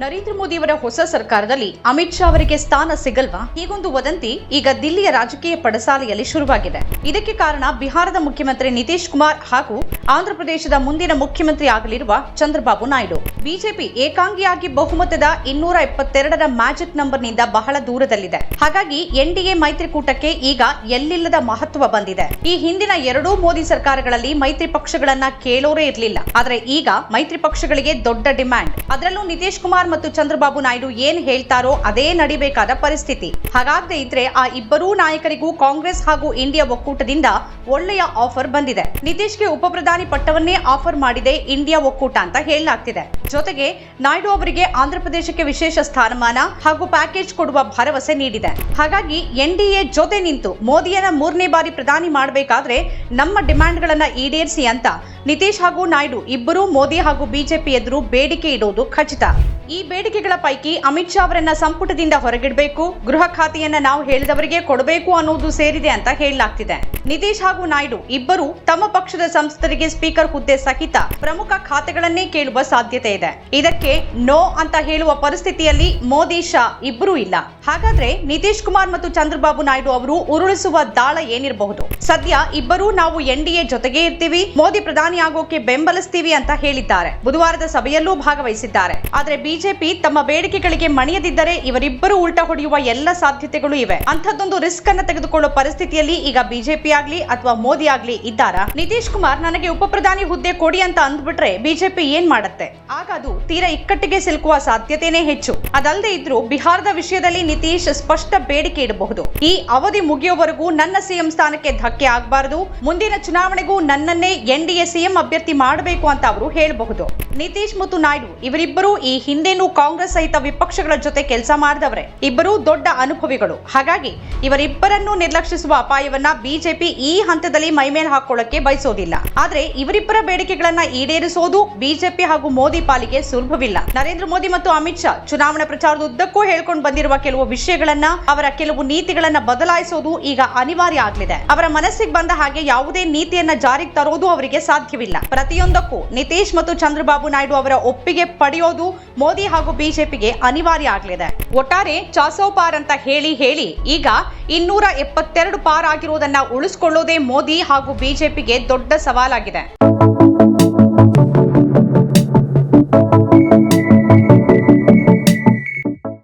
ನರೇಂದ್ರ ಮೋದಿ ಅವರ ಹೊಸ ಸರ್ಕಾರದಲ್ಲಿ ಅಮಿತ್ ಶಾ ಅವರಿಗೆ ಸ್ಥಾನ ಸಿಗಲ್ವಾ? ಹೀಗೊಂದು ವದಂತಿ ಈಗ ದಿಲ್ಲಿಯ ರಾಜಕೀಯ ಪಡಸಾಲೆಯಲ್ಲಿ ಶುರುವಾಗಿದೆ. ಇದಕ್ಕೆ ಕಾರಣ ಬಿಹಾರದ ಮುಖ್ಯಮಂತ್ರಿ ನಿತೀಶ್ ಕುಮಾರ್ ಹಾಗೂ ಆಂಧ್ರಪ್ರದೇಶದ ಮುಂದಿನ ಮುಖ್ಯಮಂತ್ರಿ ಆಗಲಿರುವ ಚಂದ್ರಬಾಬು ನಾಯ್ಡು. ಬಿಜೆಪಿ ಏಕಾಂಗಿಯಾಗಿ ಬಹುಮತದ ಇನ್ನೂರ ಎಪ್ಪತ್ತೆರಡರ ಮ್ಯಾಜಿಕ್ ನಂಬರ್ನಿಂದ ಬಹಳ ದೂರದಲ್ಲಿದೆ. ಹಾಗಾಗಿ ಎನ್ಡಿಎ ಮೈತ್ರಿಕೂಟಕ್ಕೆ ಈಗ ಎಲ್ಲಿಲ್ಲದ ಮಹತ್ವ ಬಂದಿದೆ. ಈ ಹಿಂದಿನ ಎರಡೂ ಮೋದಿ ಸರ್ಕಾರಗಳಲ್ಲಿ ಮೈತ್ರಿ ಪಕ್ಷಗಳನ್ನ ಕೇಳೋರೇ ಇರಲಿಲ್ಲ. ಆದರೆ ಈಗ ಮೈತ್ರಿ ಪಕ್ಷಗಳಿಗೆ ದೊಡ್ಡ ಡಿಮ್ಯಾಂಡ್. ಅದರಲ್ಲೂ ನಿತೀಶ್ ಕುಮಾರ್ ಮತ್ತು ಚಂದ್ರಬಾಬು ನಾಯ್ಡು ಏನ್ ಹೇಳ್ತಾರೋ ಅದೇ ನಡಿಬೇಕಾದ ಪರಿಸ್ಥಿತಿ. ಹಾಗಾಗದೆ ಇದ್ರೆ ಆ ಇಬ್ಬರೂ ನಾಯಕರಿಗೂ ಕಾಂಗ್ರೆಸ್ ಹಾಗೂ ಇಂಡಿಯಾ ಒಕ್ಕೂಟದಿಂದ ಒಳ್ಳೆಯ ಆಫರ್ ಬಂದಿದೆ. ನಿತೀಶ್ಗೆ ಉಪಪ್ರಧಾನಿ ಪಟ್ಟವನ್ನೇ ಆಫರ್ ಮಾಡಿದೆ ಇಂಡಿಯಾ ಒಕ್ಕೂಟ ಅಂತ ಹೇಳಲಾಗ್ತಿದೆ. ಜೊತೆಗೆ ನಾಯ್ಡು ಅವರಿಗೆ ಆಂಧ್ರಪ್ರದೇಶಕ್ಕೆ ವಿಶೇಷ ಸ್ಥಾನಮಾನ ಹಾಗೂ ಪ್ಯಾಕೇಜ್ ಕೊಡುವ ಭರವಸೆ ನೀಡಿದೆ. ಹಾಗಾಗಿ ಎನ್ಡಿಎ ಜೊತೆ ನಿಂತು ಮೋದಿಯನ್ನ ಮೂರನೇ ಬಾರಿ ಪ್ರಧಾನಿ ಮಾಡಬೇಕಾದ್ರೆ ನಮ್ಮ ಡಿಮ್ಯಾಂಡ್ ಗಳನ್ನ ಈಡೇರಿಸಿ ಅಂತ ನಿತೀಶ್ ಹಾಗೂ ನಾಯ್ಡು ಇಬ್ಬರೂ ಮೋದಿ ಹಾಗೂ ಬಿಜೆಪಿ ಎದುರು ಬೇಡಿಕೆ ಇಡುವುದು ಖಚಿತ. ಈ ಬೇಡಿಕೆಗಳ ಪೈಕಿ ಅಮಿತ್ ಶಾ ಅವರನ್ನ ಸಂಪುಟದಿಂದ ಹೊರಗಿಡಬೇಕು, ಗೃಹ ಖಾತೆಯನ್ನ ನಾವು ಹೇಳಿದವರಿಗೆ ಕೊಡಬೇಕು ಅನ್ನೋದು ಸೇರಿದೆ ಅಂತ ಹೇಳಲಾಗ್ತಿದೆ. ನಿತೀಶ್ ಹಾಗೂ ನಾಯ್ಡು ಇಬ್ಬರು ತಮ್ಮ ಪಕ್ಷದ ಸಂಸದರಿಗೆ ಸ್ಪೀಕರ್ ಹುದ್ದೆ ಸಹಿತ ಪ್ರಮುಖ ಖಾತೆಗಳನ್ನೇ ಕೇಳುವ ಸಾಧ್ಯತೆ ಇದೆ. ಇದಕ್ಕೆ ನೋ ಅಂತ ಹೇಳುವ ಪರಿಸ್ಥಿತಿಯಲ್ಲಿ ಮೋದಿ, ಶಾ ಇಬ್ಬರೂ ಇಲ್ಲ. ಹಾಗಾದ್ರೆ ನಿತೀಶ್ ಕುಮಾರ್ ಮತ್ತು ಚಂದ್ರಬಾಬು ನಾಯ್ಡು ಅವರು ಉರುಳಿಸುವ ದಾಳ ಏನಿರಬಹುದು? ಸದ್ಯ ಇಬ್ಬರೂ ನಾವು ಎನ್ಡಿಎ ಜೊತೆಗೆ ಇರ್ತೀವಿ, ಮೋದಿ ಪ್ರಧಾನಿ ಆಗೋಕೆ ಬೆಂಬಲಿಸ್ತೀವಿ ಅಂತ ಹೇಳಿದ್ದಾರೆ. ಬುಧವಾರದ ಸಭೆಯಲ್ಲೂ ಭಾಗವಹಿಸಿದ್ದಾರೆ. ಆದ್ರೆ ಬಿಜೆಪಿ ತಮ್ಮ ಬೇಡಿಕೆಗಳಿಗೆ ಮಣಿಯದಿದ್ದರೆ ಇವರಿಬ್ಬರು ಉಲ್ಟಾ ಹೊಡೆಯುವ ಎಲ್ಲ ಸಾಧ್ಯತೆಗಳು ಇವೆ. ಅಂಥದ್ದೊಂದು ರಿಸ್ಕ್ ಅನ್ನ ತೆಗೆದುಕೊಳ್ಳೋ ಪರಿಸ್ಥಿತಿಯಲ್ಲಿ ಈಗ ಬಿಜೆಪಿ ಆಗ್ಲಿ ಅಥವಾ ಮೋದಿ ಆಗ್ಲಿ ಇದ್ದಾರಾ? ನಿತೀಶ್ ಕುಮಾರ್, ನನಗೆ ಉಪಪ್ರಧಾನಿ ಹುದ್ದೆ ಕೊಡಿ ಅಂತ ಅಂದ್ಬಿಟ್ರೆ ಬಿಜೆಪಿ ಏನ್ ಮಾಡತ್ತೆ? ಆಗ ಅದು ತೀರಾ ಇಕ್ಕಟ್ಟಿಗೆ ಸಿಲುಕುವ ಸಾಧ್ಯತೆನೇ ಹೆಚ್ಚು. ಅದಲ್ಲದೆ ಇದ್ರೂ ಬಿಹಾರದ ವಿಷಯದಲ್ಲಿ ನಿತೀಶ್ ಸ್ಪಷ್ಟ ಬೇಡಿಕೆ ಇಡಬಹುದು. ಈ ಅವಧಿ ಮುಗಿಯುವವರೆಗೂ ನನ್ನ ಸಿಎಂ ಸ್ಥಾನಕ್ಕೆ ಧಕ್ಕೆ ಆಗಬಾರದು. ಮುಂದಿನ ಚುನಾವಣೆಗೂ ನನ್ನನ್ನೇ ಎನ್ಡಿಎ ಸಿಎಂ ಅಭ್ಯರ್ಥಿ ಮಾಡಬೇಕು ಅಂತ ಅವರು ಹೇಳಬಹುದು. ನಿತೀಶ್ ಮತ್ತು ನಾಯ್ಡು ಇವರಿಬ್ಬರು ಈ ಹಿಂದೆನೂ ಕಾಂಗ್ರೆಸ್ ಸಹಿತ ವಿಪಕ್ಷಗಳ ಜೊತೆ ಕೆಲಸ ಮಾಡಿದವರೇ. ಇಬ್ಬರೂ ದೊಡ್ಡ ಅನುಭವಿಗಳು. ಹಾಗಾಗಿ ಇವರಿಬ್ಬರನ್ನು ನಿರ್ಲಕ್ಷಿಸುವ ಅಪಾಯವನ್ನ ಬಿಜೆಪಿ ಈ ಹಂತದಲ್ಲಿ ಮೈಮೇಲೆ ಹಾಕೊಳ್ಳಕ್ಕೆ ಬಯಸೋದಿಲ್ಲ. ಆದ್ರೆ ಇವರಿಬ್ಬರ ಬೇಡಿಕೆಗಳನ್ನ ಈಡೇರಿಸೋದು ಬಿಜೆಪಿ ಹಾಗೂ ಮೋದಿ ಪಾಲಿಗೆ ಸುಲಭವಿಲ್ಲ. ನರೇಂದ್ರ ಮೋದಿ ಮತ್ತು ಅಮಿತ್ ಶಾ ಚುನಾವಣಾ ಪ್ರಚಾರದ ಉದ್ದಕ್ಕೂ ಹೇಳ್ಕೊಂಡು ಬಂದಿರುವ ಕೆಲವು ವಿಷಯಗಳನ್ನ ಅವರ ಕೆಲವು ನೀತಿಗಳನ್ನ ಬದಲಾಯಿಸೋದು ಈಗ ಅನಿವಾರ್ಯ ಆಗಲಿದೆ. ಅವರ ಮನಸ್ಸಿಗೆ ಬಂದ ಹಾಗೆ ಯಾವುದೇ ನೀತಿಯನ್ನ ಜಾರಿಗೆ ತರೋದು ಅವರಿಗೆ ಸಾಧ್ಯವಿಲ್ಲ. ಪ್ರತಿಯೊಂದಕ್ಕೂ ನಿತೀಶ್ ಮತ್ತು ಚಂದ್ರಬಾಬು ನಾಯ್ಡು ಅವರ ಒಪ್ಪಿಗೆ ಪಡೆಯೋದು ಮೋದಿ ಹಾಗೂ ಬಿಜೆಪಿಗೆ ಅನಿವಾರ್ಯ ಆಗಲಿದೆ. ಒಟ್ಟಾರೆ ಚಾಸೋ ಪಾರ್ ಅಂತ ಹೇಳಿ ಹೇಳಿ ಈಗ ಇನ್ನೂರ ಎಪ್ಪತ್ತೆರಡು ಪಾರ್ ಆಗಿರುವುದನ್ನ ಉಳಿಸ್ಕೊಳ್ಳೋದೇ ಮೋದಿ ಹಾಗೂ ಬಿಜೆಪಿಗೆ ದೊಡ್ಡ ಸವಾಲಾಗಿದೆ.